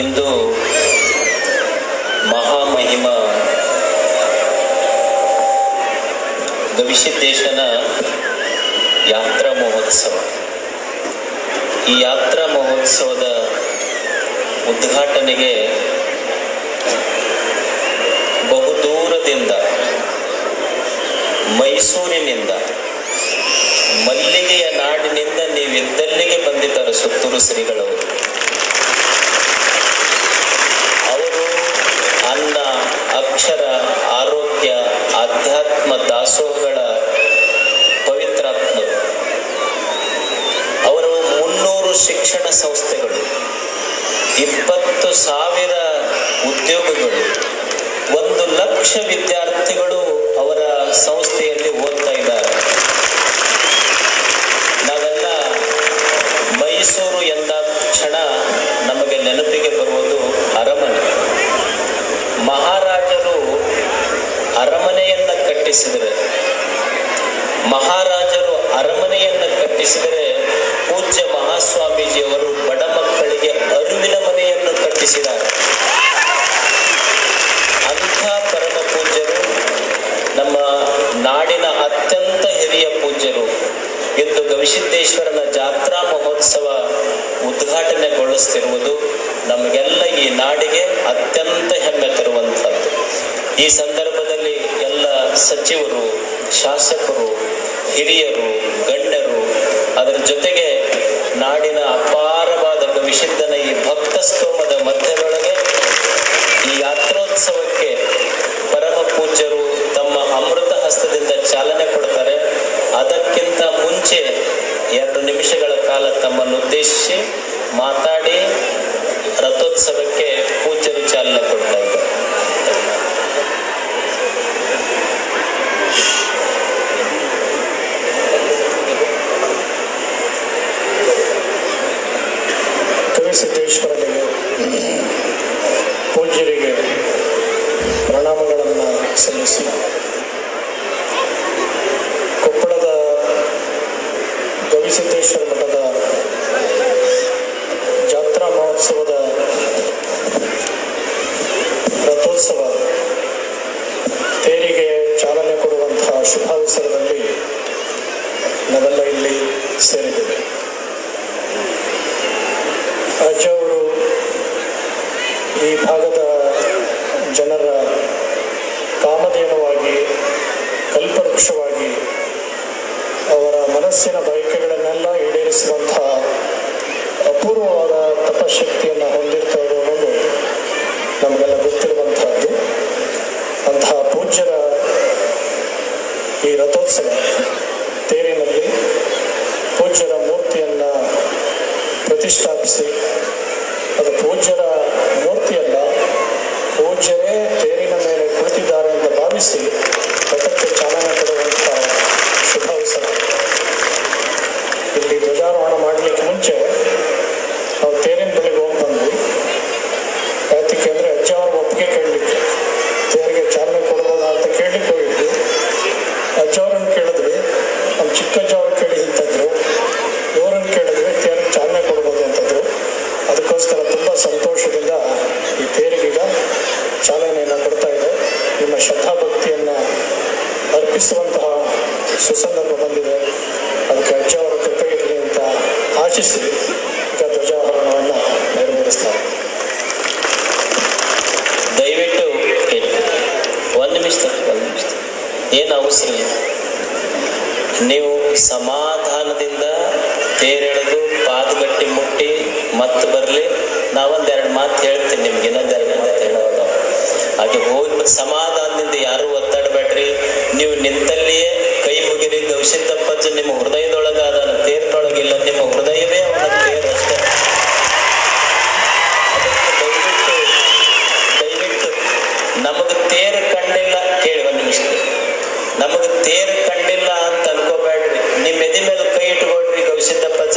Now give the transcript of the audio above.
ಇಂದು ಮಹಾಮಹಿಮ ಗವಿಸಿದ್ದೇಶನ ಯಾತ್ರಾ ಮಹೋತ್ಸವ. ಈ ಯಾತ್ರಾ ಮಹೋತ್ಸವದ ಉದ್ಘಾಟನೆಗೆ ಬಹುದೂರದಿಂದ ಮೈಸೂರಿನಿಂದ, ಮಲ್ಲಿಗೆಯ ನಾಡಿನಿಂದ ನೀವಿದ್ದಲ್ಲಿಗೆ ಬಂದಿದ್ದಾರೆ ಸುತ್ತೂರು ಶ್ರೀಗಳವರು. ಶಿಕ್ಷಣ ಸಂಸ್ಥೆಗಳು, ಇಪ್ಪತ್ತು ಸಾವಿರ ಉದ್ಯೋಗಗಳು, ಒಂದು ಲಕ್ಷ ವಿದ್ಯಾರ್ಥಿಗಳು ಅವರ ಸಂಸ್ಥೆಯಲ್ಲಿ ಓದ್ತಾ ಇದ್ದಾರೆ. ನಾವೆಲ್ಲ ಮೈಸೂರು ಎಂದ ಕ್ಷಣ ನಮಗೆ ನೆನಪಿಗೆ ಬರುವುದು ಅರಮನೆ. ಮಹಾರಾಜರು ಅರಮನೆಯನ್ನ ಕಟ್ಟಿಸಿದರೆ, ಮಹಾರಾಜರು ಅರಮನೆಯನ್ನ ಕಟ್ಟಿಸಿದರೆ ಪೂಜ್ಯ ಅತ್ಯಂತ ಹಿರಿಯ ಪೂಜ್ಯರು. ಇಂದು ಗವಿಸಿದ್ದೇಶ್ವರನ ಜಾತ್ರಾ ಮಹೋತ್ಸವ ಉದ್ಘಾಟನೆಗೊಳಿಸ್ತಿರುವುದು ನಮಗೆಲ್ಲ ಈ ನಾಡಿಗೆ ಅತ್ಯಂತ ಹೆಮ್ಮೆ ತರುವಂಥದ್ದು. ಈ ಸಂದರ್ಭದಲ್ಲಿ ಎಲ್ಲ ಸಚಿವರು, ಶಾಸಕರು, ಹಿರಿಯರು, ಗಣ್ಯರು, ಅದರ ಜೊತೆಗೆ ನಾಡಿನ ಅಪಾರವಾದ ಗವಿಸಿದ್ದನ ಉದ್ದೇಶಿಸಿ ಮಾತಾಡಿ ರಥೋತ್ಸವಕ್ಕೆ ಪೂಜ್ಯರು ಚಾಲನೆ ಕೊಡ್ತಾ ಇದ್ದಾರೆ. ಕವಿಸಿದ್ದೇಶ್ವರನಿಗೆ ಪೂಜ್ಯರಿಗೆ ಪ್ರಣಾಮಗಳನ್ನು ಸಲ್ಲಿಸಿ. ಕೊಪ್ಪಳದ ಗವಿಸಿದ್ದೇಶ್ವರ ಅಜ್ಜ ಅವರು ಈ ಭಾಗದ ಜನರ ಕಾಮಧೇನವಾಗಿ ಕಲ್ಪವೃಕ್ಷವಾಗಿ ಅವರ ಮನಸ್ಸಿನ ಬಯಕೆಗಳನ್ನೆಲ್ಲ ಈಡೇರಿಸುವಂತಹ ಅಪೂರ್ವವಾದ ತಪಶಕ್ತಿಯನ್ನು ಹೊಂದಿರ್ತಾರೆ ಅನ್ನೋದು ನಮಗೆಲ್ಲ ಗೊತ್ತಿರುವಂತಹದ್ದು ಅಂತಹ ಪೂಜ್ಯರ ಈ ರಥೋತ್ಸವ ತೇರಿನಲ್ಲಿ ಪೂಜ್ಯರ ಮೂರ್ತಿಯನ್ನು ಪ್ರತಿಷ್ಠಾಪಿಸಿ ಅದು ಪೂಜ್ಯರ ಮೂರ್ತಿಯಲ್ಲ ಪೂಜ್ಯರೇ ತೇರಿನ ಮೇಲೆ ಕುಳಿತಿದ್ದಾರೆ ಅಂತ ಭಾವಿಸಿ ಅದಕ್ಕೋಸ್ಕರ ತುಂಬ ಸಂತೋಷದಿಂದ ಈ ತೇರಿಗೀಗ ಚಾಲನೆಯನ್ನು ಕೊಡ್ತಾ ಇದೆ. ನಿಮ್ಮ ಶ್ರದ್ಧಾಭಕ್ತಿಯನ್ನು ಅರ್ಪಿಸುವಂತಹ ಸುಸಂದರ್ಭ ಬಂದಿದೆ. ಅದಕ್ಕೆ ಅಜ್ಜ ಅವರ ಕೃಪೆ ಇರಲಿ ಅಂತ ಆಶಿಸಿ ಈಗ ಧ್ವಜಾರೋಹಣವನ್ನು ನೆರವೇರಿಸ್ತಾರೆ ದಯವಿಟ್ಟು ಒಂದು ನಿಮಿಷ ಒಂದು ನಿಮಿಷ. ಏನು ಅವಸರ ನೀವು ಸಮಾಧಾನದಿಂದ ತೇರೆಳೆದು ಪಾದಗಟ್ಟಿ ಮುಟ್ಟಿ ಮತ್ತೆ ಬರಲಿ ನಾವೊಂದೆರಡು ಮಾತು ಹೇಳ್ತೀನಿ ನಿಮ್ಗೆ ಇನ್ನೊಂದೆರಡು ಮಾತು ಹೇಳೋದು. ಹಾಗೆ ಹೋಗಿ ಸಮಾಧಾನದಿಂದ ಯಾರು ಒತ್ತಾಡಬೇಡ್ರಿ. ನೀವು ನಿಂತಲ್ಲಿಯೇ ಕೈ ಮುಗಿರಿ ಗವಿಸಿದ್ದಪ್ಪಜ್ಜ ನಿಮ್ಮ ಹೃದಯದೊಳಗ ಅದನ್ನ ತೇರಿನೊಳಗಿಲ್ಲ, ನಿಮ್ಮ ಹೃದಯವೇ ಅವನ ತೇರ್ ಅಷ್ಟೇ. ದಯವಿಟ್ಟು ನಮಗ ತೇರು ಕಂಡಿಲ್ಲ ಕೇಳಿ ಒಂದು ನಿಮಿಷ. ನಮಗ ತೇರು ಕಂಡಿಲ್ಲ ಅಂತ ಅನ್ಕೋಬೇಡ್ರಿ. ನಿಮ್ಮ ಎದೆ ಮೇಲೆ ಕೈ ಇಟ್ಕೊಳ್ರಿ ಗವಿಸಿದ್ದಪ್ಪಜ್ಜ